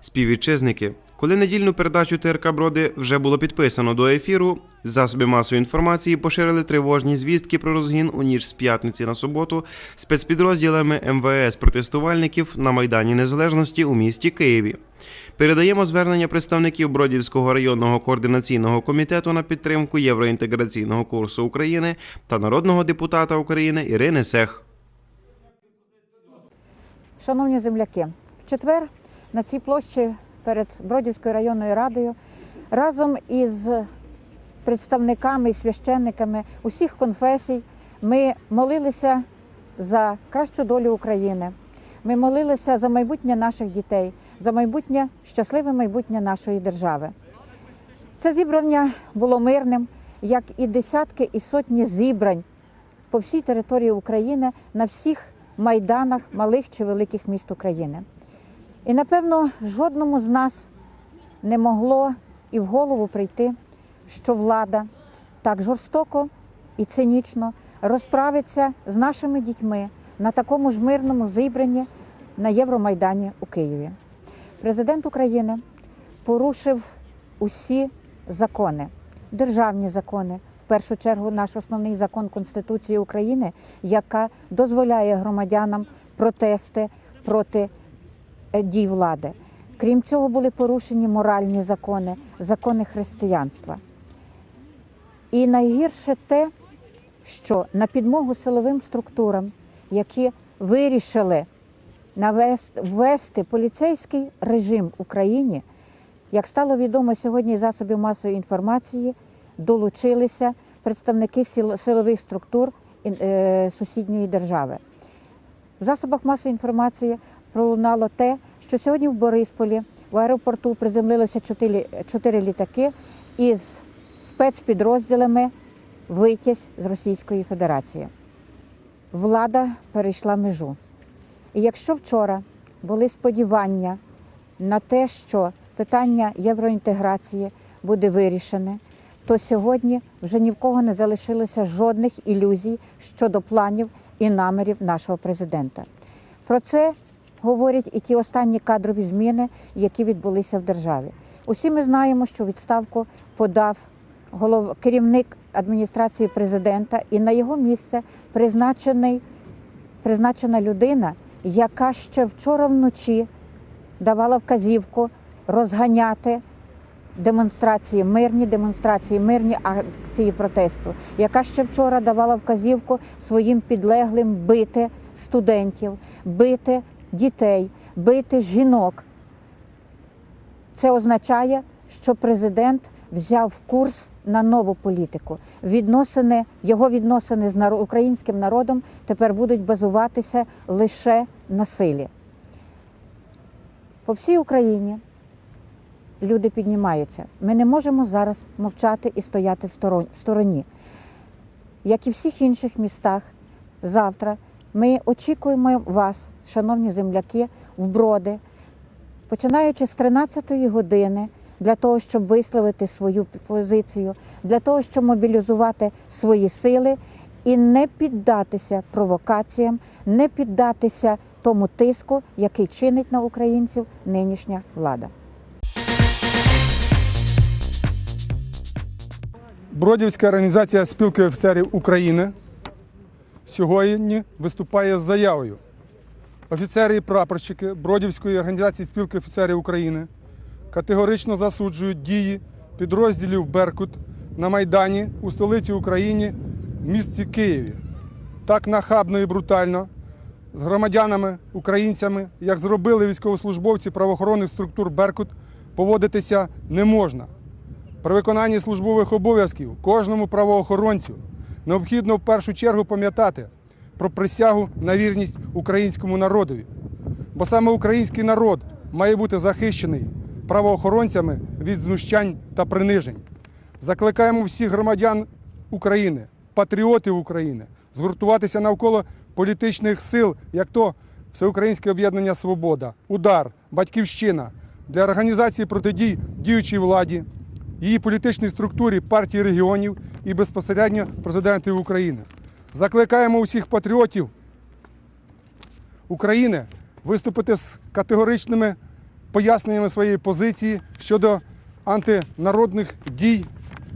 Співвітчизники, коли недільну передачу ТРК Броди вже було підписано до ефіру, засоби масової інформації поширили тривожні звістки про розгін у ніч з п'ятниці на суботу спецпідрозділами МВС протестувальників на Майдані Незалежності у місті Києві. Передаємо звернення представників Бродівського районного координаційного комітету на підтримку євроінтеграційного курсу України та народного депутата України Ірини Сех. Шановні земляки, в четвер на цій площі перед Бродівською районною радою разом із представниками і священниками усіх конфесій ми молилися за кращу долю України. Ми молилися за майбутнє наших дітей, за майбутнє щасливе майбутнє нашої держави. Це зібрання було мирним, як і десятки і сотні зібрань по всій території України на всіх майданах малих чи великих міст України. І напевно жодному з нас не могло і в голову прийти, що влада так жорстоко і цинічно розправиться з нашими дітьми на такому ж мирному зібранні на Євромайдані у Києві. Президент України порушив усі закони, державні закони, в першу чергу наш основний закон Конституції України, яка дозволяє громадянам протести проти дій влади. Крім цього, були порушені моральні закони, закони християнства. І найгірше те, що на підмогу силовим структурам, які вирішили ввести поліцейський режим Україні, як стало відомо сьогодні засобів масової інформації, долучилися представники силових структур е, сусідньої держави. В засобах масової інформації пролунало те, що сьогодні в Борисполі в аеропорту приземлилося чотири, літаки із спецпідрозділами витязь з Російської Федерації. Влада перейшла межу. І якщо вчора були сподівання на те, що питання євроінтеграції буде вирішене, то сьогодні вже ні в кого не залишилося жодних ілюзій щодо планів і намірів нашого президента. Про це говорять і ті останні кадрові зміни, які відбулися в державі. Усі ми знаємо, що відставку подав голов... керівник адміністрації президента, і на його місце призначений, призначена людина, яка ще вчора вночі давала вказівку розганяти демонстрації, мирні демонстрації, мирні акції протесту, яка ще вчора давала вказівку своїм підлеглим бити студентів, бити дітей, бити жінок. Це означає, що президент взяв курс на нову політику. Відносини, його відносини з українським народом тепер будуть базуватися лише на силі. По всій Україні люди піднімаються. Ми не можемо зараз мовчати і стояти в стороні. Як і в всіх інших містах, завтра ми очікуємо вас, шановні земляки, в броди, починаючи з 13-ї години, для того, щоб висловити свою позицію, для того, щоб мобілізувати свої сили і не піддатися провокаціям, не піддатися тому тиску, який чинить на українців нинішня влада. Бродівська організація спілки офіцерів України сьогодні виступає з заявою. Офіцери і прапорщики Бродівської організації спілки офіцерів України категорично засуджують дії підрозділів Беркут на Майдані у столиці України, в місті Києві. Так нахабно і брутально з громадянами, українцями, як зробили військовослужбовці правоохоронних структур Беркут, поводитися не можна. При виконанні службових обов'язків кожному правоохоронцю необхідно в першу чергу пам'ятати про присягу на вірність українському народові. Бо саме український народ має бути захищений правоохоронцями від знущань та принижень. Закликаємо всіх громадян України, патріотів України, згуртуватися навколо політичних сил, як то Всеукраїнське об'єднання Свобода, Удар, Батьківщина для організації протидій діючій владі, її політичній структурі партії регіонів і безпосередньо президентів України. Закликаємо усіх патріотів України виступити з категоричними поясненнями своєї позиції щодо антинародних дій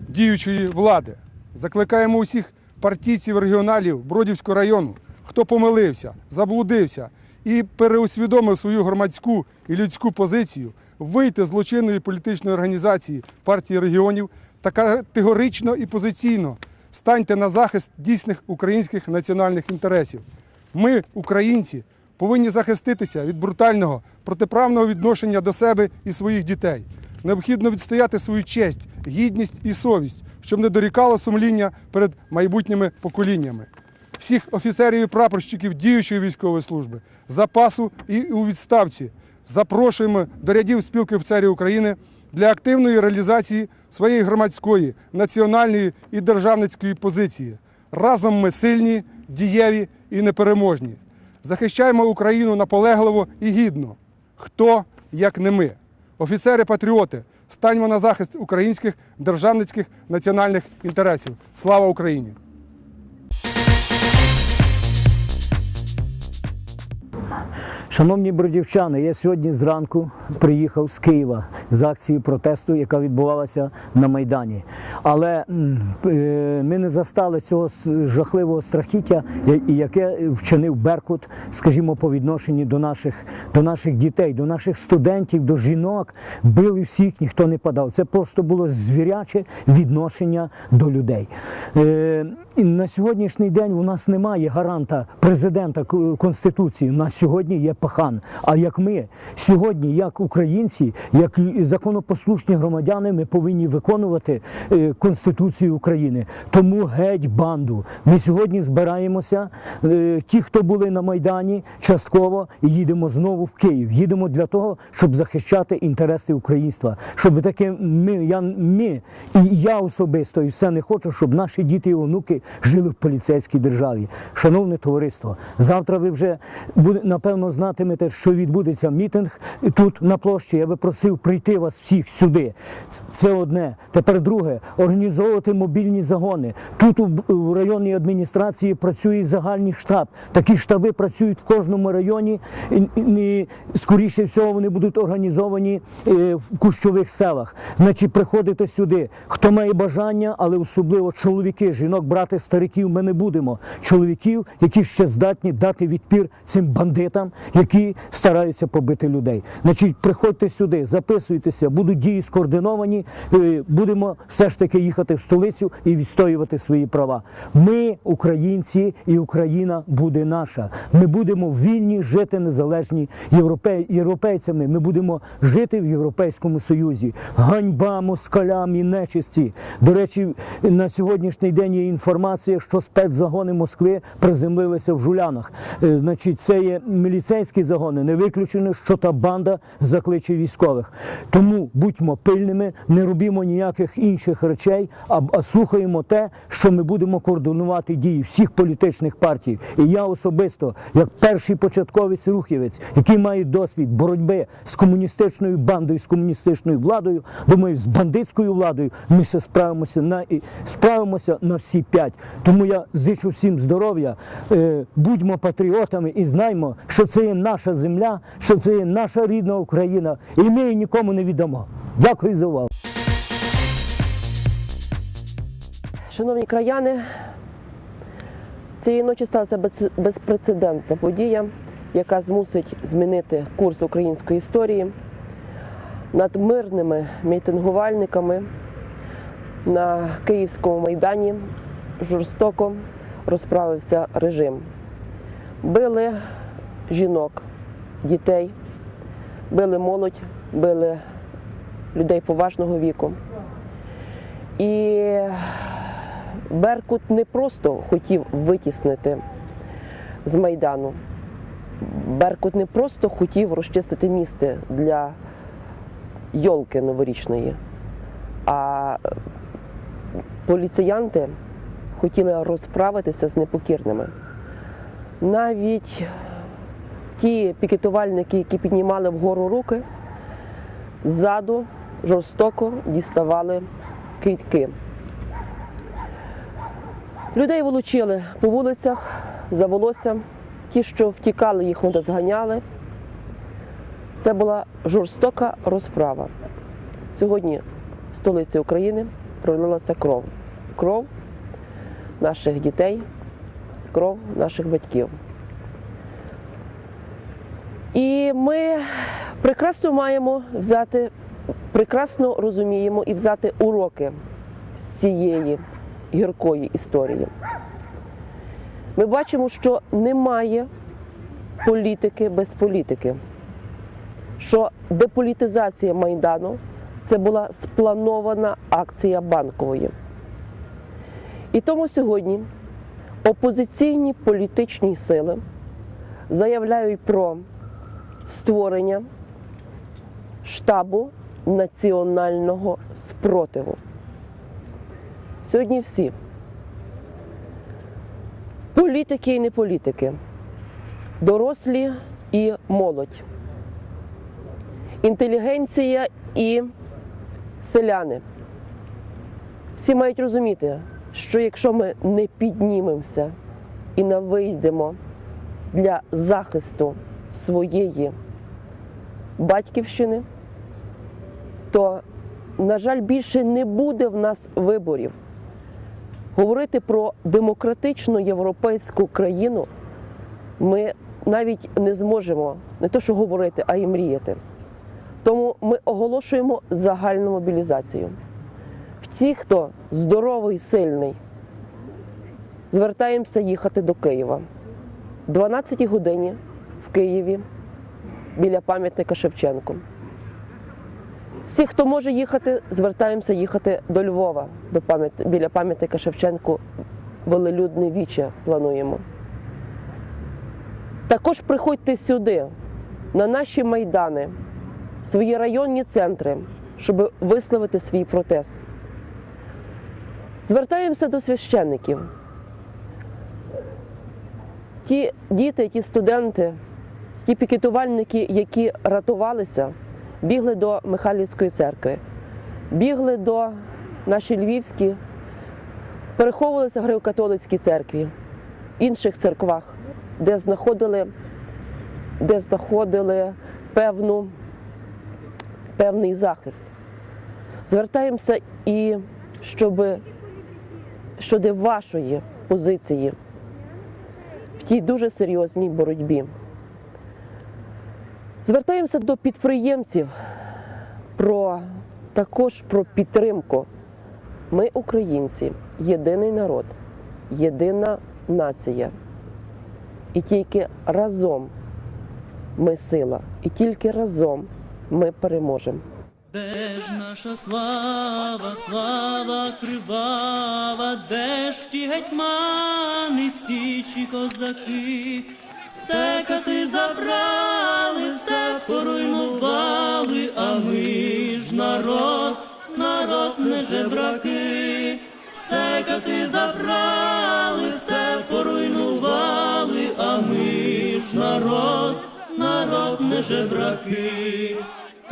діючої влади. Закликаємо усіх партійців регіоналів Бродівського району, хто помилився, заблудився і переусвідомив свою громадську і людську позицію, вийти з злочинної політичної організації партії регіонів та категорично і позиційно станьте на захист дійсних українських національних інтересів. Ми, українці, повинні захиститися від брутального протиправного відношення до себе і своїх дітей. Необхідно відстояти свою честь, гідність і совість, щоб не дорікало сумління перед майбутніми поколіннями. Всіх офіцерів і прапорщиків діючої військової служби, запасу і у відставці запрошуємо до рядів спілки офіцерів України для активної реалізації своєї громадської, національної і державницької позиції. Разом ми сильні, дієві і непереможні. Захищаємо Україну наполегливо і гідно. Хто, як не ми? Офіцери-патріоти, станьмо на захист українських державницьких національних інтересів. Слава Україні! Шановні бродівчани, я сьогодні зранку приїхав з Києва з акції протесту, яка відбувалася на Майдані. Але е, ми не застали цього жахливого страхіття, яке вчинив Беркут, скажімо, по відношенню до наших, до наших дітей, до наших студентів, до жінок. Били всіх, ніхто не падав. Це просто було звіряче відношення до людей. На сьогоднішній день у нас немає гаранта президента Конституції. У нас сьогодні є пахан. А як ми сьогодні, як українці, як законопослушні громадяни, ми повинні виконувати е, Конституцію України. Тому геть банду. Ми сьогодні збираємося. е, Ті, хто були на Майдані, частково і їдемо знову в Київ. Їдемо для того, щоб захищати інтереси українства. Щоб таке ми, я, ми і я особисто, і все не хочу, щоб наші діти і онуки жили в поліцейській державі. Шановне товариство, завтра ви вже напевно знатимете, що відбудеться мітинг тут на площі. Я би просив прийти вас всіх сюди. Це одне. Тепер друге організовувати мобільні загони. Тут у, районній адміністрації працює загальний штаб. Такі штаби працюють в кожному районі. І, скоріше всього, вони будуть організовані е, в кущових селах. Значить, приходите сюди. Хто має бажання, але особливо чоловіки, жінок, брати, стариків, ми не будемо. Чоловіків, які ще здатні дати відпір цим бандитам, які стараються побити людей. Значить, приходьте сюди, записуйтеся, будуть дії скоординовані. е, Будемо все ж таки їхати в столицю і відстоювати свої права. Ми, українці, і Україна буде наша. Ми будемо вільні жити незалежні європей, європейцями. Ми будемо жити в Європейському Союзі. Ганьба москалям і нечисті. До речі, на сьогоднішній день є інформація, що спецзагони Москви приземлилися в жулянах. Е, Значить, це є міліцейські загони. Не виключено, що та банда закличе військових. Тому будьмо пильними, не робімо ніяких інших речей, а слухаємо те, що ми будемо координувати дії всіх політичних партій. І я особисто, як перший початковець рухівець, який має досвід боротьби з комуністичною бандою, з комуністичною владою, думаю, з бандитською владою ми ще справимося на і справимося на всі п'ять. Тому я зичу всім здоров'я, е, будьмо патріотами і знаймо, що це є наша земля, що це є наша рідна Україна, і ми її нікому не віддамо. Дякую за увагу. Шановні краяни, цієї ночі сталася без- безпрецедентна подія, яка змусить змінити курс української історії. Над мирними мітингувальниками на Київському майдані жорстоко розправився режим. Били жінок, дітей, били молодь, били людей поважного віку. І Беркут не просто хотів витіснити з Майдану. Беркут не просто хотів розчистити місце для йолки новорічної, а поліціянти хотіли розправитися з непокірними. Навіть ті пікетувальники, які піднімали вгору руки, ззаду жорстоко діставали кийки. Людей волочили по вулицях за волосся. Ті, що втікали, їх не зганяли. Це була жорстока розправа. Сьогодні в столиці України пролилася кров. Кров наших дітей, кров наших батьків. І ми прекрасно маємо взяти, прекрасно розуміємо і взяти уроки з цієї гіркої історії. Ми бачимо, що немає політики без політики, що деполітизація Майдану це була спланована акція банкової. І тому сьогодні опозиційні політичні сили заявляють про створення штабу національного спротиву. Сьогодні всі політики і не політики, дорослі і молодь, інтелігенція і селяни. Всі мають розуміти, що якщо ми не піднімемося і не вийдемо для захисту своєї батьківщини, то, на жаль, більше не буде в нас виборів. Говорити про демократичну європейську країну ми навіть не зможемо не то, що говорити, а й мріяти. Тому ми оголошуємо загальну мобілізацію. Ті, хто здоровий, сильний, звертаємося їхати до Києва. 12 годині в Києві біля пам'ятника Шевченку. Всі, хто може їхати, звертаємося їхати до Львова, до пам'ят... біля пам'ятника Шевченку. Велелюдне віче плануємо. Також приходьте сюди, на наші майдани, свої районні центри, щоб висловити свій протест. Звертаємося до священників. Ті діти, ті студенти, ті пікетувальники, які рятувалися, бігли до Михайлівської церкви, бігли до нашої Львівські, переховувалися в Греко-католицькій церкві, інших церквах, де знаходили, де знаходили певну, певний захист. Звертаємося і щоб щодо вашої позиції в тій дуже серйозній боротьбі. Звертаємося до підприємців про також про підтримку. Ми, українці, єдиний народ, єдина нація. І тільки разом ми сила, і тільки разом ми переможемо. Де ж? наша слава, слава кривава, де ж ті гетьмани, січі козаки, все кати забрали, все поруйнували, а ми ж народ, народ не жебраки, все кати забрали, все поруйнували, а ми ж народ, народ не жебраки.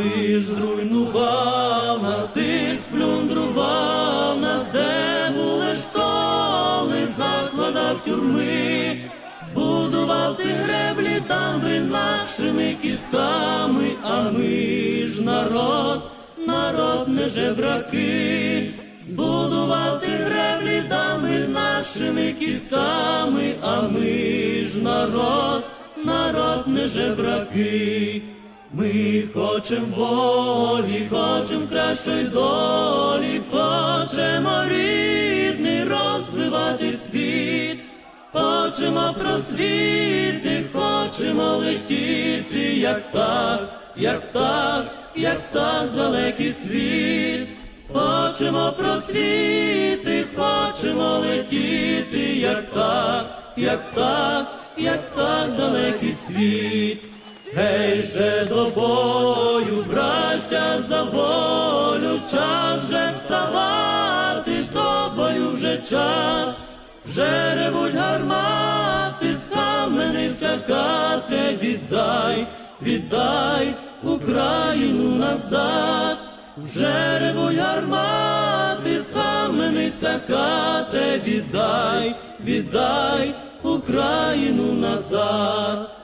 Ти ж зруйнував нас, ти сплюндрував нас, де були школи, закладав тюрми, збудував ти греблі дамби нашими кістками, а ми ж народ, народ не жебраки, збудував ти греблі дамби нашими кістками, а ми ж народ, народ не жебраки. Ми хочем волі, хочем кращої долі, хочемо рідний розвивати цвіт, хочемо просвіти, хочемо летіти, як так, як так, як так далекий світ, хочемо просвіти, хочемо летіти, як так, як так, як так далекий світ. Гей же до бою, браття, за волю, час же вставати, до бою вже час, вже ревуть гармати, схаменися кате, віддай, віддай Україну назад, вже ревуть гармати, схаменися кате, віддай, віддай Україну назад.